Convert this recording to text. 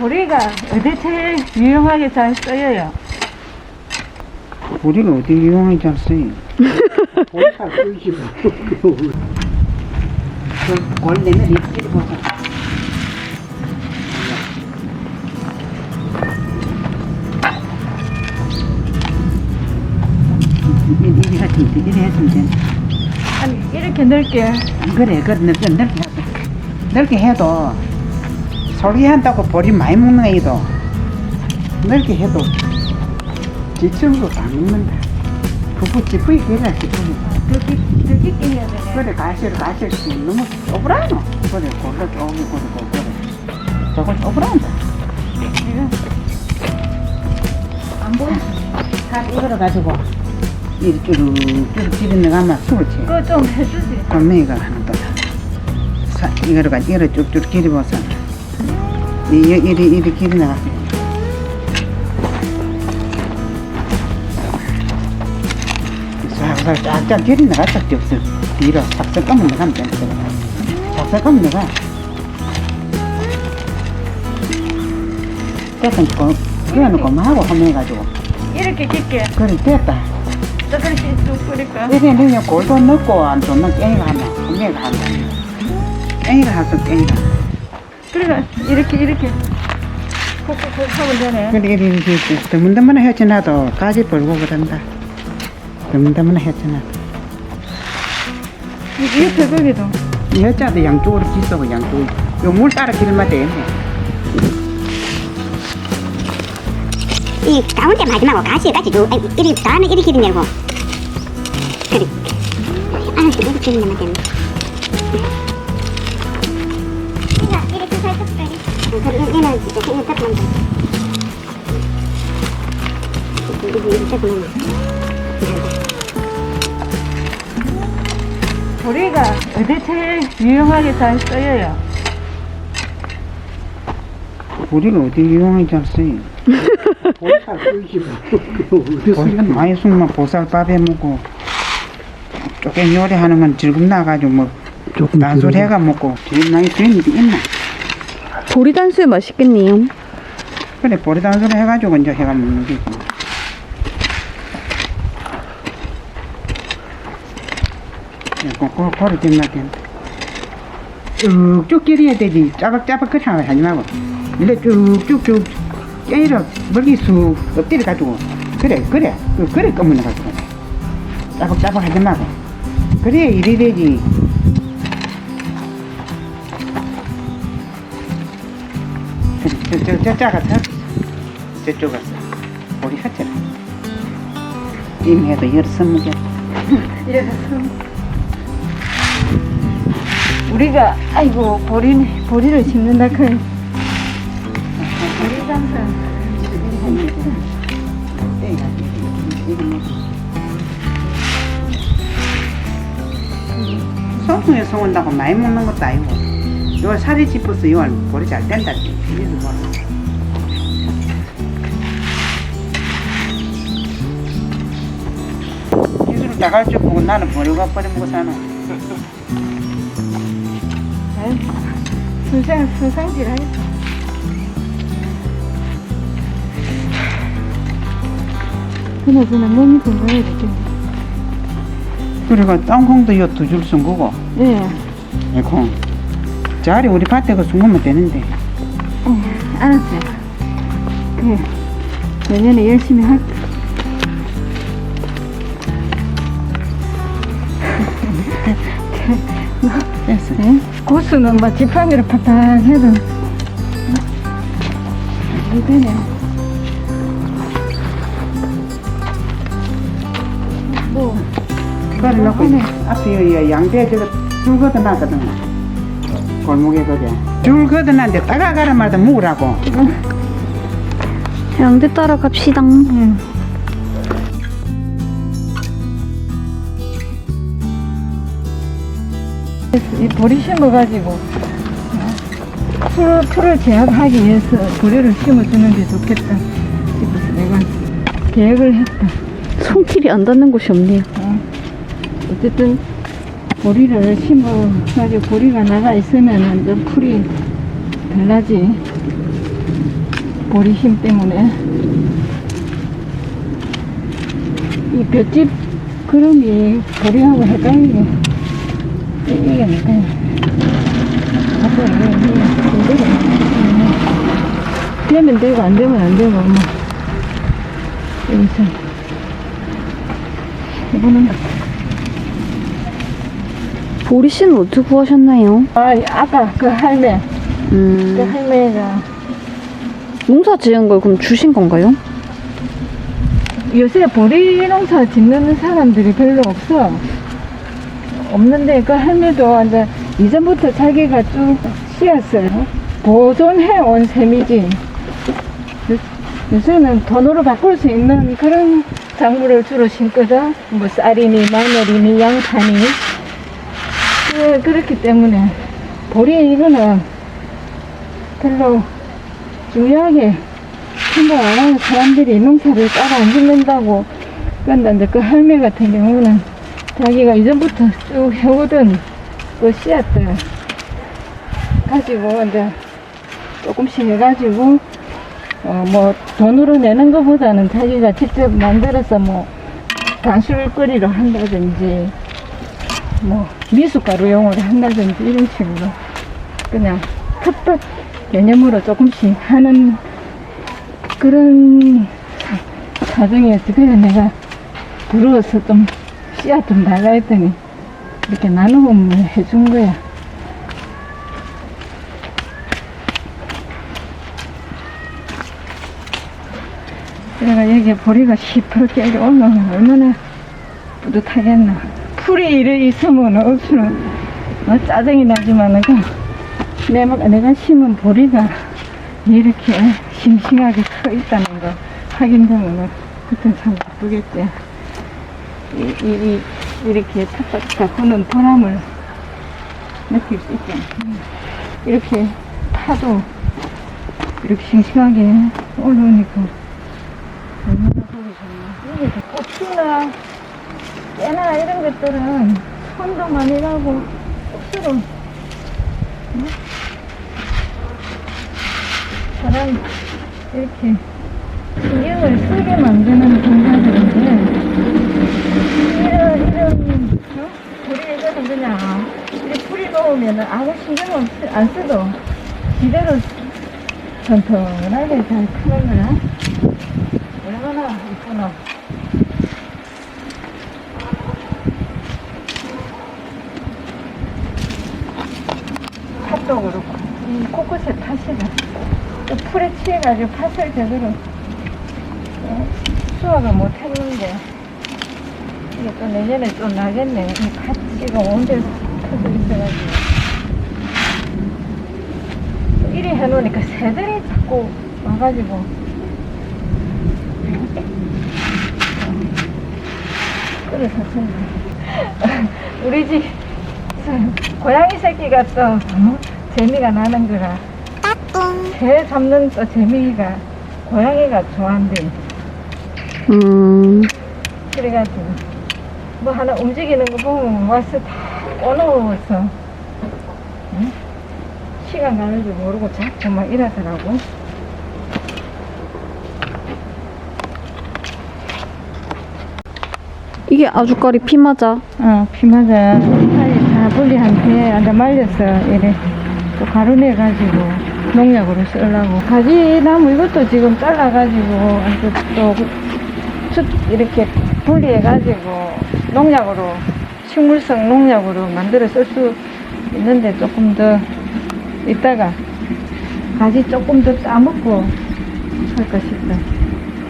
보리가 어디 제일 유용하게 잘 쓰여요? 우리가 어디 않어요? 볼살 끌지 마. 그 원래는 이렇게 보자. 이리 같은 데 이리 했으면 돼. 아니 이렇게 넓게 그래, 그 넓게 넓게 해도 넓게 해도 소리 한다고 볼이 많이 먹는 애도 넓게 해도 지층으로 다 먹는다. 그거 지푸이 해라 지푸이. 더 깊게 해야 되네. 그래 가시를 가시를 너무 쪼그라노. 그래 골라 쪼기 그래 그래 저건 쪼그란다. 안 보여. 다 이거를 가지고 이렇게 쭉쭉 지르는 가면 수그치 그거 좀 해주지 건맹이가 하는 거다 사, 이거를 가지고 이거를 쭉쭉 길이 보서 이 이리 이리 길이 나가서 싹싹 쫙쫙 길이 나갔다 없어 뒤로. 싹싹 까면 나가면 되는 거야 싹싹 까면 나가. 약간 그 그래놓고 뭐하고 하면가지고. 이렇게 깊게? 그래 됐다. 조금씩 쭉 뿌릴까? 이래 내면 골도 넣고 안 좋는 깽이가 하나 깽이가 하나. 깽이가 하서 깽이가 그러니까 이렇게 이렇게. 콕콕콕 하면 되네 그래 이래 이렇게 드문드문 헤쳐나도 가지 벌고 그런다. 드문드문 헤쳐나도. 이 옆에 거기도. 이 여자도 양쪽으로 기쏘고 양쪽으로. 요물 따라 길만 되네 이 가운데 마지막으로 가시까지 쭉 아니, 이리 다음에 이리 길이 내고 그래. 아 이렇게 길이 내면 되네 빼리 얘는 진짜 생일 딱 이렇게 보면 보리가 어디 제일 유용하게 잘 쓰여요? 우리가 어디 이용하지 않어요 볼살 끌지 마. 보살 많이 숙면 보살 밥에 먹고 쪼개 요리하는 건 즐겁 나가지고 뭐 단술 해가 먹고 제일 많이 쓰는 게 있나 보리 단수에 맛있겠네요. 그래 보리 단술 해가지고 이제 해가 먹는 게 있고 고 고리 된나 된다 쭉쭉 끼려야 되지. 짜박짜박 그렇게 하지 말고. 이래 쭉쭉쭉 깨이를 먹이 쑥 엎드려 가지고. 그래 그래. 그, 그래 끄면 가지고 짜박짜박 하지 말고. 그래 이래 되지 저, 저, 저 짜가서 저쪽 가서 우리 하처라 임해도 열 선무게. 이래서 우리가 아이고 보리 보리를 심는다 그. 보리 장사. 소풍에 송온다고 많이 먹는 것도 아니고 요 살이 짚어서 요 보리 잘 된다 이수를 나갈 줄 보고 나는 버리고 버리고 사는 수상 수상질 하겠어 그나저나 몸이 건강해지지 그리고 땅콩도 요두줄 쓴 거고. 네콩 자리 우리 밭에 그 숨으면 되는데 알았어요. 네 내년에 열심히 할게 됐어 네? 고수는 막 지팡이로 파닥 해도 안 되네. 뭐 그래 놓고 앞에 여 양배 저거 줄 걷어놨거든 골목에 거기 줄 걷어놨는데 따라가라 말다 묵으라고 양대 따라 갑시다. 응. 이 보리 심어가지고 풀, 풀을 제압하기 위해서 보리를 심어주는 게 좋겠다 싶어서 내가 계획을 했다. 손길이 안 닿는 곳이 없네요. 어쨌든 보리를 심어가지고 보리가 나가 있으면 좀 풀이 달라지. 보리 힘 때문에. 이 볏짚 그름이 보리하고 헷갈리게 이게 되면 되고 안 되면 안 되고 뭐. 여기서. 이거는 보리 씨는 어떻게 구하셨나요? 아 아까 그 할매 그 음, 할매가 농사 지은 걸 그럼 주신 건가요? 요새 보리 농사 짓는 사람들이 별로 없어. 없는데 그 할매도 이제 이전부터 자기가 쭉 씨앗을 보존해 온 셈이지. 요- 요새는 돈으로 바꿀 수 있는 그런 작물을 주로 심거든. 뭐 쌀이니 마늘이니 양파니. 그, 그렇기 때문에 보리 이거는 별로 중요하게 생각 안 하는 사람들이 농사를 따라 안 짓는다고 그런데 그 할매 같은 경우는 자기가 이전부터 쭉 해오던 그 씨앗들 가지고 이제 조금씩 해가지고 어 뭐 돈으로 내는 것보다는 자기가 직접 만들어서 뭐 단술거리로 한다든지 뭐 미숫가루용으로 한다든지 이런 식으로 그냥 텃밭 개념으로 조금씩 하는 그런 사- 사정이었지. 그래서 내가 부러워서 좀 씨앗 좀 달라 했더니 이렇게 나눔을 해준 거야. 내가 여기 보리가 시퍼렇게 올라오면 얼마나 뿌듯하겠나. 풀이 이래 있으면 억수로 어, 짜증이 나지만은 그 내가, 내가 심은 보리가 이렇게 싱싱하게 커 있다는 거 확인되면 그때 참 기쁘겠지. 이, 이, 이, 이렇게 탁탁 바꾸는 보람을 느낄 수 있죠. 이렇게 파도 이렇게 싱싱하게 올라오니까 얼마나 보기 좋나. 이게 고추나 깨나 이런 것들은 손도 많이 가고 억수로. 사람 이렇게 신경을 쓰게 만드는 동작들인데 이런 이런 어? 우리 이거는 그냥 이렇게 풀이 놓으면은 아무 신경 없, 안 써도 지대로 튼튼하게 잘 크는 거야. 얼마나 이쁘나 그렇고 이 코코넛 팥이다 또 풀에 취해가지고 팥을 제대로 어, 수확을 못했는데 이게 또 내년에 또 나겠네 이 팥이가 온 데서 터져 있어가지고 또 이리 해놓으니까 새들이 자꾸 와가지고 쳤네 우리 집 고양이 새끼가 또 어? 재미가 나는 거라 새 잡는 또 재미가 고양이가 좋아한대 음, 그래가지고 뭐 하나 움직이는 거 보면 와서 다 꺼놓어서 응? 시간 가는 줄 모르고 자꾸 막 이러더라고 이게 아주까리 피 맞아. 어, 피 맞아. 다 분리한 뒤에 앉아 말려서 이래 또 가루내가지고 농약으로 쓰려고. 가지 나무 이것도 지금 잘라가지고 또숯 이렇게 분리해가지고 농약으로 식물성 농약으로 만들어 쓸 수 있는데 조금 더 이따가 가지 조금 더 따먹고 할까 싶다.